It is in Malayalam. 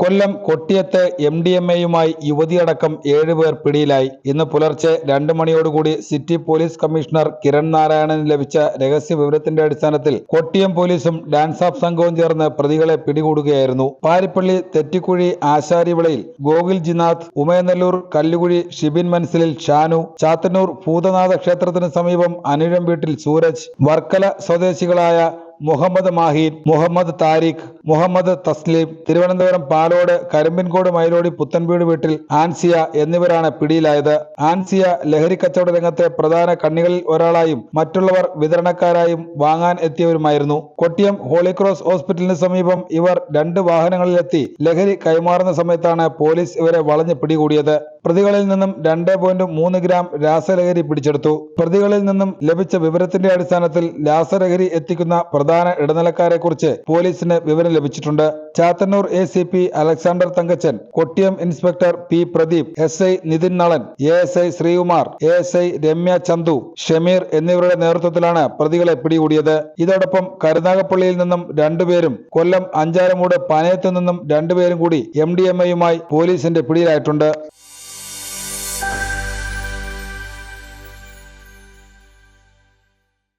കൊല്ലം കൊട്ടിയത്ത് എം ഡി എം എയുമായി യുവതിയടക്കം ഏഴുപേർ പിടിയിലായി. ഇന്ന് പുലർച്ചെ രണ്ട് മണിയോടുകൂടി സിറ്റി പോലീസ് കമ്മീഷണർ കിരൺ നാരായണന് ലഭിച്ച രഹസ്യ വിവരത്തിന്റെ അടിസ്ഥാനത്തിൽ കൊട്ടിയം പോലീസും ഡാൻസ് ഓഫ് സംഘവും ചേർന്ന് പ്രതികളെ പിടികൂടുകയായിരുന്നു. പാരിപ്പള്ളി തെറ്റിക്കുഴി ആശാരിവിളയിൽ ഗോകുൽ ജിനാഥ് ഉമയനെല്ലൂർ കല്ലുകുഴി ഷിബിൻ മൻസിലിൽ ഷാനു ചാത്തന്നൂർ ഭൂതനാഥ ക്ഷേത്രത്തിന് സമീപം അനിഴം വീട്ടിൽ സൂരജ് വർക്കല സ്വദേശികളായ മുഹമ്മദ് മാഹീൻ മുഹമ്മദ് താരിഖ് മുഹമ്മദ് തസ്ലീം തിരുവനന്തപുരം പാലോട് കരിമ്പിൻകോട് മൈലോടി പുത്തൻവീട് വീട്ടിൽ ആൻസിയ എന്നിവരാണ് പിടിയിലായത്. ആൻസിയ ലഹരി കച്ചവട രംഗത്തെ പ്രധാന കണ്ണികളിൽ ഒരാളായും മറ്റുള്ളവർ വിതരണക്കാരായും വാങ്ങാൻ എത്തിയവരുമായിരുന്നു. കൊട്ടിയം ഹോളിക്രോസ് ഹോസ്പിറ്റലിന് സമീപം ഇവർ രണ്ട് വാഹനങ്ങളിലെത്തി ലഹരി കൈമാറുന്ന സമയത്താണ് പോലീസ് ഇവരെ വളഞ്ഞ് പിടികൂടിയത്. പ്രതികളിൽ നിന്നും രണ്ട് പോയിന്റ് മൂന്ന് ഗ്രാം രാസലഹരി പിടിച്ചെടുത്തു. പ്രതികളിൽ നിന്നും ലഭിച്ച വിവരത്തിന്റെ അടിസ്ഥാനത്തിൽ രാസലഹരി എത്തിക്കുന്ന പ്രധാന ഇടനിലക്കാരെ കുറിച്ച് പോലീസിന് വിവരം ലഭിച്ചിട്ടുണ്ട്. Chathannoor A C P Alexander Thankachan Kottiyam inspector P Pradeep S I Nithin Nalan A S I Sreekumar A S I Ramya Chandu Shameer എന്നിവരുടെ നേതൃത്വത്തിലാണ് പ്രതികളെ പിടികൂടിയത്. ഇതോടൊപ്പം കരുനാഗപ്പള്ളിയിൽ നിന്നും രണ്ടുപേരും കൊല്ലം അഞ്ചാരമൂട് പനയത്തു നിന്നും രണ്ടുപേരും കൂടി എം ഡി എം എയുമായി പോലീസിന്റെ പിടിയിലായിട്ടുണ്ട്.